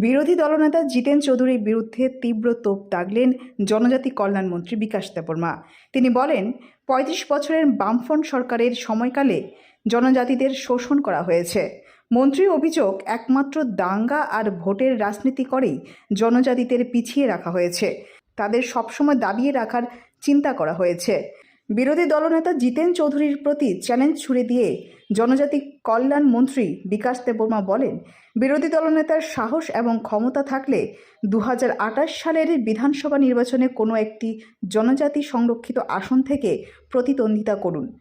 বিরোধী দলনেতা জিতেন চৌধুরীর বিরুদ্ধে তীব্র তোপ দাগলেন জনজাতি কল্যাণমন্ত্রী বিকাশ দেববর্মা। তিনি বলেন, পঁয়ত্রিশ বছরের বামফ্রন্ট সরকারের সময়কালে জনজাতিদের শোষণ করা হয়েছে। মন্ত্রীর অভিযোগ একমাত্র দাঙ্গা আর ভোটের রাজনীতি করেই জনজাতিদের পিছিয়ে রাখা হয়েছে। তাদের সবসময় দাবিয়ে রাখার চিন্তা করা হয়েছে। বিরোধী দলনেতা জিতেন চৌধুরীর প্রতি চ্যালেঞ্জ ছুড়ে দিয়ে জনজাতি কল্যাণ মন্ত্রী বিকাশ দেববর্মা বলেন, বিরোধী দলনেতার সাহস এবং ক্ষমতা থাকলে দু হাজার আঠাশ সালের বিধানসভা নির্বাচনে কোনো একটি জনজাতি সংরক্ষিত আসন থেকে প্রতিদ্বন্দ্বিতা করুন।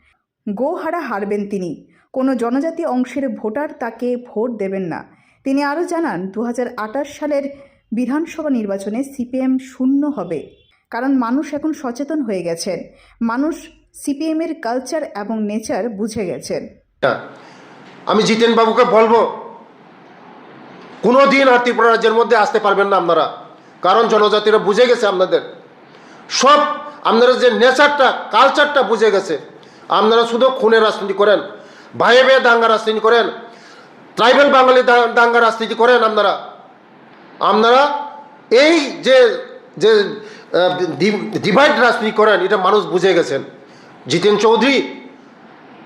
গোহারা হারবেন তিনি। কোনো জনজাতি অংশের ভোটার তাকে ভোট দেবেন না। তিনি আরও জানান দু হাজার আঠাশ সালের বিধানসভা নির্বাচনে সিপিএম শূন্য হবে। কারণ মানুষ এখন সচেতন হয়ে গেছেন। মানুষ সিপিএমের কালচার এবং নেচার বুঝে গেছেন। আমি জিতেন বাবুকে বলব কোনো দিন আর ত্রিপুরা রাজ্যের মধ্যে আসতে পারবেন না আপনারা। কারণ জনজাতিরা বুঝে গেছে আপনাদের। সব আপনারা যে নেচারটা কালচারটা বুঝে গেছে। আপনারা শুধু খুনের রাজনীতি করেন, ভাইয়ে ভাইয়ে দাঙ্গা রাজনীতি করেন ট্রাইবেল বাঙালি দাঙ্গা রাজনীতি করেন আপনারা। আপনারা এই যে যে ডিভাইড রাজনীতি করেন, এটা মানুষ বুঝে গেছেন। জিতেন চৌধুরী,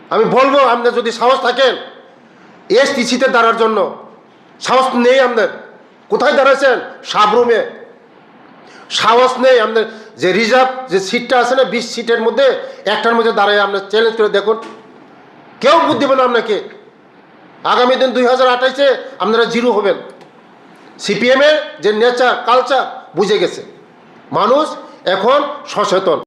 আমি বলব আপনার যদি সাহস থাকেন এস টিসিতে দাঁড়ার জন্য। সাহস নেই আপনাদের কোথায় দাঁড়াচ্ছেন সাবরুমে। সাহস নেই আপনার। যে রিজার্ভ, যে সিটটা আছে না, বিশ সিটের মধ্যে, একটার মধ্যে দাঁড়ায় আপনার। চ্যালেঞ্জ করে দেখুন। কেউ বুদ্ধি না আপনাকে। আগামী দিন দুই হাজার আঠাইশে আপনারা জিরো হবেন। সিপিএমের যে নেচার, কালচার, বুঝে গেছে। মানুষ এখন সচেতন।